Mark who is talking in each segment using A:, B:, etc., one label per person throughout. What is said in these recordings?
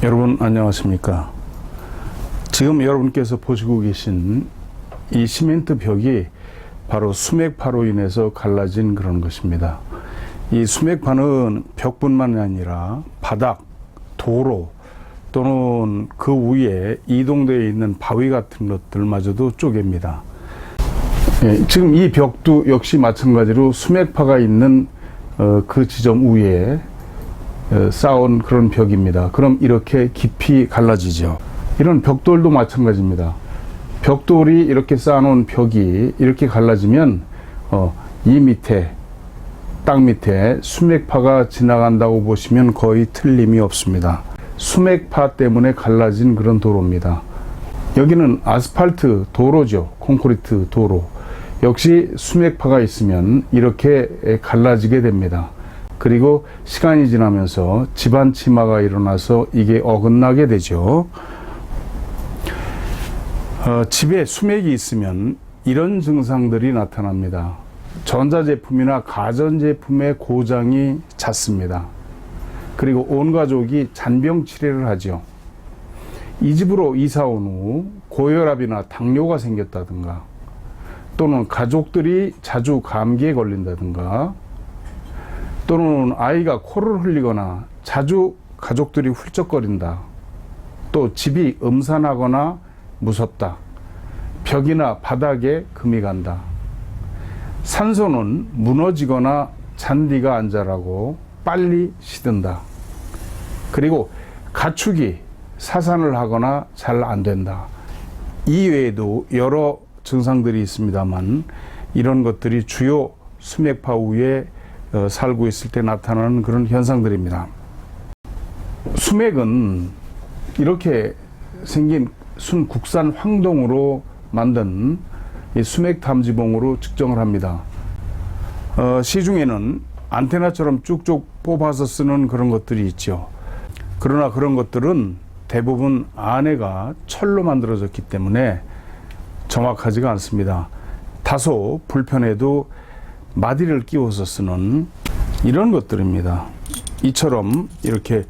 A: 여러분 안녕하십니까? 지금 여러분께서 보시고 계신 이 시멘트 벽이 바로 수맥파로 인해서 갈라진 그런 것입니다. 이 수맥파는 벽뿐만 아니라 바닥, 도로 또는 그 위에 이동되어 있는 바위 같은 것들마저도 쪼갭니다. 예, 지금 이 벽도 역시 마찬가지로 수맥파가 있는 어, 그 지점 위에 어, 쌓은 그런 벽입니다. 그럼 이렇게 깊이 갈라지죠. 이런 벽돌도 마찬가지입니다. 벽돌이 이렇게 쌓아놓은 벽이 이렇게 갈라지면 어, 이 밑에 땅 밑에 수맥파가 지나간다고 보시면 거의 틀림이 없습니다. 수맥파 때문에 갈라진 그런 도로입니다. 여기는 아스팔트 도로죠. 콘크리트 도로. 역시 수맥파가 있으면 이렇게 갈라지게 됩니다. 그리고 시간이 지나면서 집안 치마가 일어나서 이게 어긋나게 되죠. 어, 집에 수맥이 있으면 이런 증상들이 나타납니다. 전자제품이나 가전제품의 고장이 잦습니다. 그리고 온 가족이 잔병 치레를 하죠. 이 집으로 이사 온 후 고혈압이나 당뇨가 생겼다든가 또는 가족들이 자주 감기에 걸린다든가 또는 아이가 코를 흘리거나 자주 가족들이 훌쩍거린다. 또 집이 음산하거나 무섭다. 벽이나 바닥에 금이 간다. 산소는 무너지거나 잔디가 안 자라고 빨리 시든다. 그리고 가축이 사산을 하거나 잘 안 된다. 이 외에도 여러 증상들이 있습니다만 이런 것들이 주요 수맥파 위에 어, 살고 있을 때 나타나는 그런 현상들입니다. 수맥은 이렇게 생긴 순 국산 황동으로 만든 이 수맥 탐지봉으로 측정을 합니다. 어, 시중에는 안테나처럼 쭉쭉 뽑아서 쓰는 그런 것들이 있죠. 그러나 그런 것들은 대부분 안에가 철로 만들어졌기 때문에 정확하지가 않습니다. 다소 불편해도 마디를 끼워서 쓰는 이런 것들입니다. 이처럼 이렇게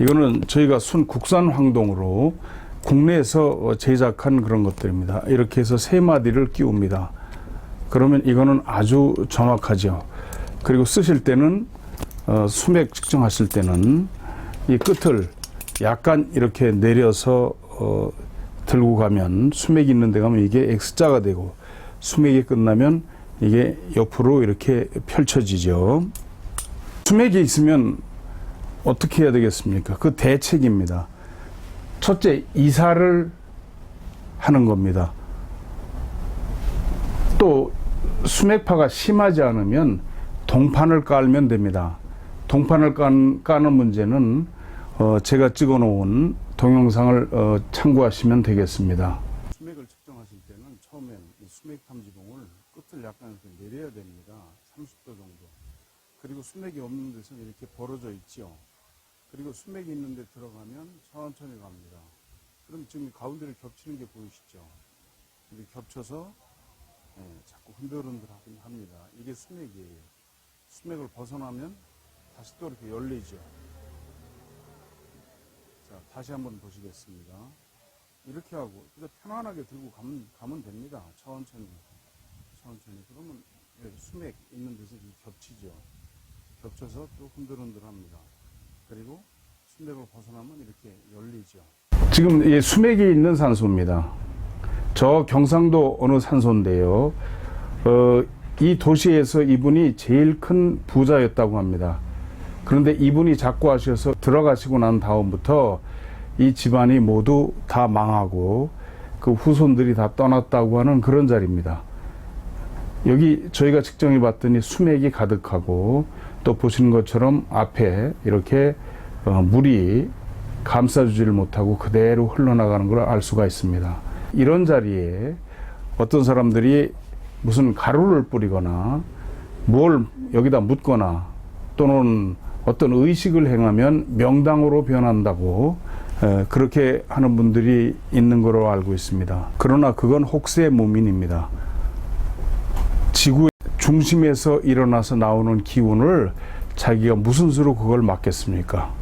A: 이거는 저희가 순 국산 황동으로 국내에서 제작한 그런 것들입니다. 이렇게 해서 세 마디를 끼웁니다. 그러면 이거는 아주 정확하죠. 그리고 쓰실 때는 어, 수맥 측정하실 때는 이 끝을 약간 이렇게 내려서 어, 들고 가면 수맥이 있는 데 가면 이게 X자가 되고 수맥이 끝나면 이게 옆으로 이렇게 펼쳐지죠. 수맥이 있으면 어떻게 해야 되겠습니까? 그 대책입니다. 첫째, 이사를 하는 겁니다. 또 수맥파가 심하지 않으면 동판을 깔면 됩니다. 동판을 깐, 까는 문제는 어, 제가 찍어 놓은 동영상을 어, 참고하시면 되겠습니다. 수맥을 측정하실 때는 처음엔 이 수맥 탐지봉을 끝을 약간 내려야 됩니다. 30도 정도. 그리고 수맥이 없는 데서는 이렇게 벌어져 있죠. 그리고 수맥이 있는 데 들어가면 천천히 갑니다. 그럼 지금 가운데를 겹치는 게 보이시죠? 이렇게 겹쳐서 예, 자꾸 흔들흔들 합니다. 이게 수맥이에요. 수맥을 벗어나면 다시 또 이렇게 열리죠. 자, 다시 한번 보시겠습니다. 이렇게 하고, 편안하게 들고 가면, 가면 됩니다. 천천히. 천천히. 그러면 예, 수맥 있는 데서 겹치죠. 겹쳐서 또 흔들흔들 합니다. 그리고 수맥을 벗어나면 이렇게 열리죠. 지금 이 수맥이 있는 산소입니다. 저 경상도 어느 산소인데요. 어, 이 도시에서 이분이 제일 큰 부자였다고 합니다. 그런데 이분이 자꾸 하셔서 들어가시고 난 다음부터 이 집안이 모두 다 망하고 그 후손들이 다 떠났다고 하는 그런 자리입니다. 여기 저희가 측정해 봤더니 수맥이 가득하고 또 보시는 것처럼 앞에 이렇게 어, 물이 감싸주지를 못하고 그대로 흘러나가는 걸 알 수가 있습니다. 이런 자리에 어떤 사람들이 무슨 가루를 뿌리거나 뭘 여기다 묻거나 또는 어떤 의식을 행하면 명당으로 변한다고 에, 그렇게 하는 분들이 있는 거로 알고 있습니다. 그러나 그건 혹세 무민입니다. 지구의 중심에서 일어나서 나오는 기운을 자기가 무슨 수로 그걸 막겠습니까?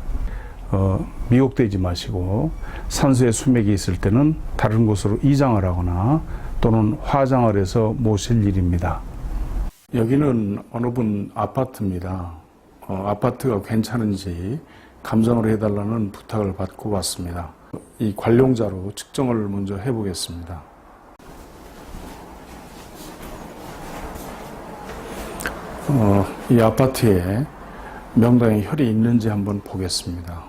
A: 어, 미혹되지 마시고 산소에 수맥이 있을 때는 다른 곳으로 이장을 하거나 또는 화장을 해서 모실 일입니다. 여기는 어느 분 아파트입니다. 어, 아파트가 괜찮은지 감정을 해달라는 부탁을 받고 왔습니다. 이 관룡자로 측정을 먼저 해보겠습니다. 어, 이 아파트에 명당에 혈이 있는지 한번 보겠습니다.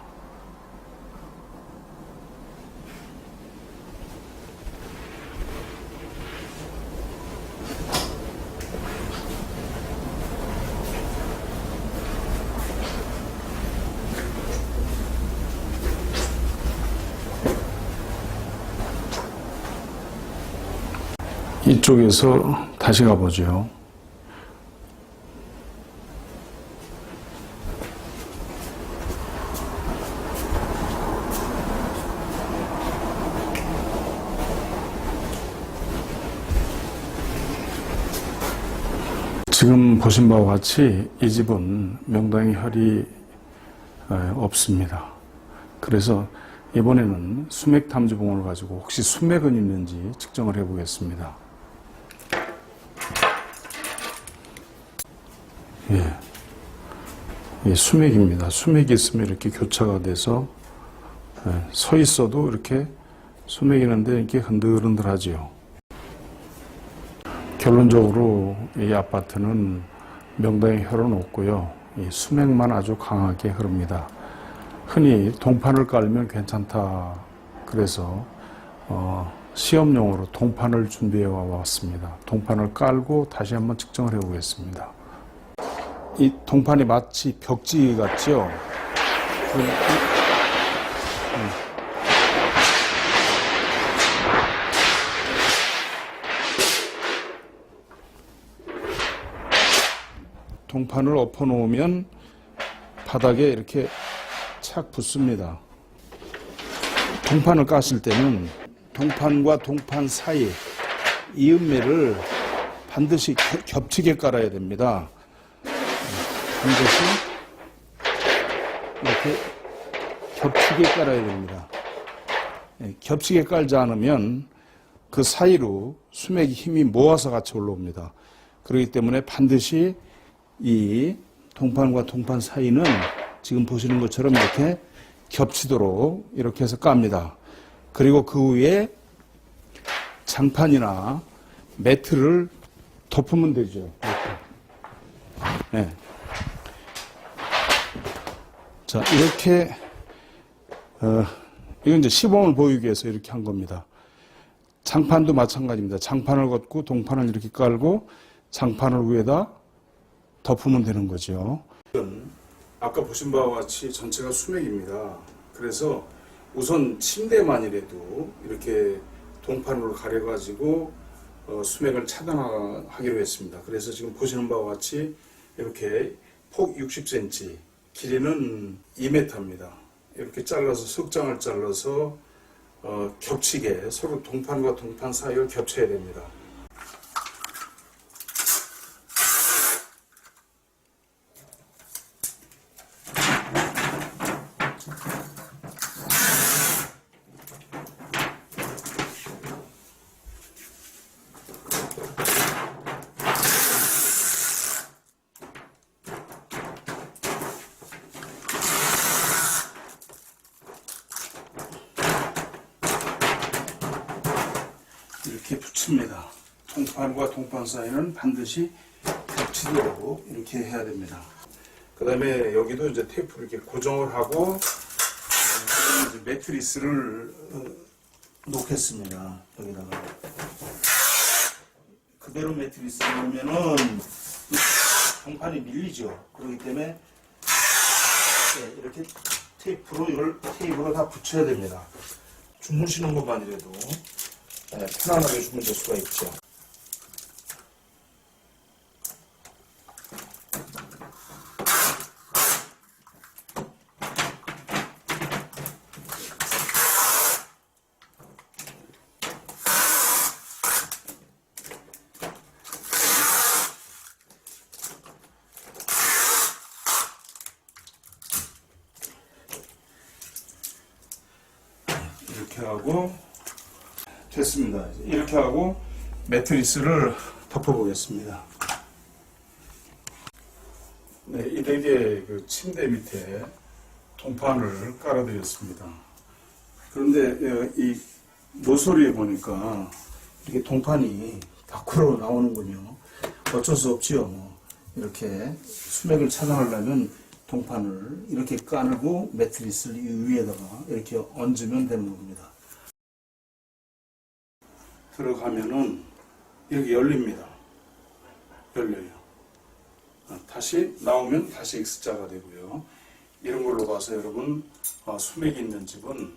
A: 이쪽에서 다시 가보죠. 지금 보신 바와 같이 이 집은 명당의 혈이 에, 없습니다. 그래서 이번에는 수맥 탐지봉을 가지고 혹시 수맥은 있는지 측정을 해 보겠습니다. 예. 예, 수맥입니다. 수맥이 있으면 이렇게 교차가 돼서 예, 서 있어도 이렇게 수맥이 있는데 이렇게 흔들흔들하지요. 결론적으로 이 아파트는 명당의 혈은 없고요. 이 수맥만 아주 강하게 흐릅니다. 흔히 동판을 깔면 괜찮다. 그래서 어, 시험용으로 동판을 준비해 왔습니다. 동판을 깔고 다시 한번 측정을 해 보겠습니다. 이 동판이 마치 벽지 같죠? 그, 이- 동판을 엎어 놓으면 바닥에 이렇게 착 붙습니다. 동판을 깠을 때는 동판과 동판 사이 이음매를 반드시 겨- 겹치게 깔아야 됩니다. 반드시 이렇게 겹치게 깔아야 됩니다. 예, 겹치게 깔지 않으면 그 사이로 수맥이 힘이 모아서 같이 올라옵니다. 그렇기 때문에 반드시 이 동판과 동판 사이는 지금 보시는 것처럼 이렇게 겹치도록 이렇게 해서 깝니다. 그리고 그 위에 장판이나 매트를 덮으면 되죠. 네. 자, 이렇게, 어, 이건 이제 시범을 보이기 위해서 이렇게 한 겁니다. 장판도 마찬가지입니다. 장판을 걷고 동판을 이렇게 깔고 장판을 위에다 덮으면 되는 거죠. 아까 보신 바와 같이 전체가 수맥입니다. 그래서 우선 침대만이라도 이렇게 동판으로 가려가지고 어, 수맥을 차단하기로 했습니다. 그래서 지금 보시는 바와 같이 이렇게 폭 60cm, 길이는 2m입니다. 이렇게 잘라서 석장을 잘라서 어, 겹치게 서로 동판과 동판 사이를 겹쳐야 됩니다. 이렇게 붙입니다. 동판과 동판 사이는 반드시 겹치도록 이렇게 해야 됩니다. 그 다음에 여기도 이제 테이프를 이렇게 고정을 하고 어, 그다음에 이제 매트리스를 어, 놓겠습니다. 여기다가 그대로 매트리스 놓으면은 동판이 밀리죠. 그렇기 때문에 네, 이렇게 테이프로 이걸 테이프로 다 붙여야 됩니다. 주무시는 것만이라도 네, 네, 편안하게 주무실 수가 있죠. 이렇게 하고 됐습니다. 이렇게 하고 매트리스를 덮어보겠습니다. 네, 이 댁의 그 침대 밑에 동판을 깔아드렸습니다. 그런데 어, 이 모서리에 보니까 이렇게 동판이 밖으로 나오는군요. 어쩔 수 없지요. 이렇게 수맥을 차단하려면 동판을 이렇게 까고 매트리스를 이 위에다가 이렇게 얹으면 되는 겁니다. 들어가면은 이렇게 열립니다. 열려요. 어, 다시 나오면 다시 X자가 되고요. 이런 걸로 봐서 여러분 어, 수맥이 있는 집은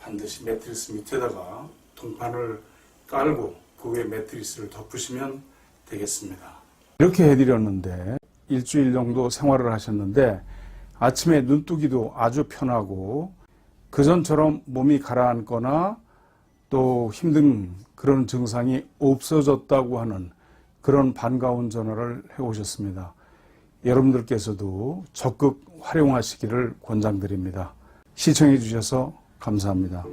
A: 반드시 매트리스 밑에다가 동판을 깔고 그 위에 매트리스를 덮으시면 되겠습니다. 이렇게 해드렸는데 일주일 정도 생활을 하셨는데 아침에 눈뜨기도 아주 편하고 그전처럼 몸이 가라앉거나 또 힘든 그런 증상이 없어졌다고 하는 그런 반가운 전화를 해오셨습니다. 여러분들께서도 적극 활용하시기를 권장드립니다. 시청해 주셔서 감사합니다.